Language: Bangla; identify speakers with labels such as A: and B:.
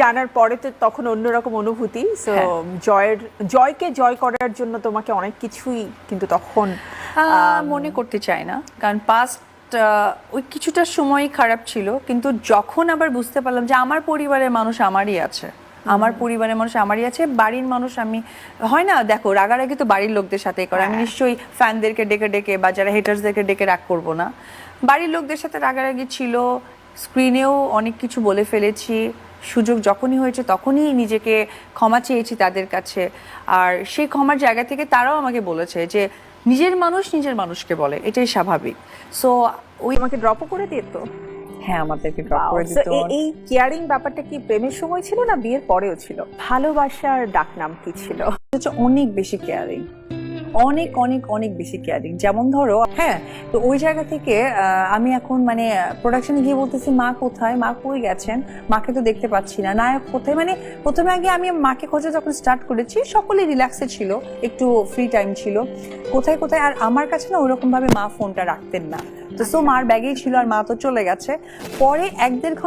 A: জানার পরে তো তখন অন্যরকম অনুভূতি। সো
B: হ্যাঁ।
A: জয়ের জয়কে জয় করার জন্য তোমাকে অনেক কিছুই কিন্তু তখন
B: মনে করতে চাই না। কারণ পাস্ট ওই কিছুটা সময় খারাপ ছিল। কিন্তু যখন আবার বুঝতে পারলাম যে আমার পরিবারের মানুষ আমারই আছে আমার পরিবারের মানুষ আমারই আছে বাড়ির মানুষ আমি হয় না? দেখো রাগারাগি তো বাড়ির লোকদের সাথে করে। আমি নিশ্চয়ই ফ্যানদেরকে ডেকে ডেকে বা যারা হেটার্সদেরকে ডেকে রাগ করব না। বাড়ির লোকদের সাথে রাগারাগি ছিল স্ক্রিনেও অনেক কিছু বলে ফেলেছি সুযোগ যখনই হয়েছে তখনই নিজেকে ক্ষমা চেয়েছি তাদের কাছে। আর সেই ক্ষমার জায়গা থেকে তারাও আমাকে বলেছে যে নিজের মানুষ নিজের মানুষকে বলে এটাই স্বাভাবিক। সো
A: ওই আমাকে ড্রপও করে দিত
B: হ্যাঁ আমাদেরকে ড্রপ করে দিত।
A: এই- এই কেয়ারিং ব্যাপারটা কি প্রেমের সময় ছিল না বিয়ের পরেও ছিল? ভালোবাসার ডাকনাম কি ছিল?
B: হচ্ছে অনেক বেশি কেয়ারিং অনেক অনেক অনেক বেশি কেয়ারিং যেমন ধরো হ্যাঁ তো ওই জায়গা থেকে আমি এখন মানে প্রোডাকশনে গিয়ে বলতেছি, মা কোথায়? মা কই গেছেন? মাকে তো দেখতে পাচ্ছি না। নায়ক কোথায়? মানে প্রথমে আগে আমি মাকে খোঁজা যখন স্টার্ট করেছি সকলে রিল্যাক্সে ছিল, একটু ফ্রি টাইম ছিল। কোথায় কোথায়? আর আমার কাছে না ওরকমভাবে মা ফোনটা রাখতেন না। তো সো মার ব্যাগেই ছিল আর মা তো চলে গেছে। পরে এক দেড়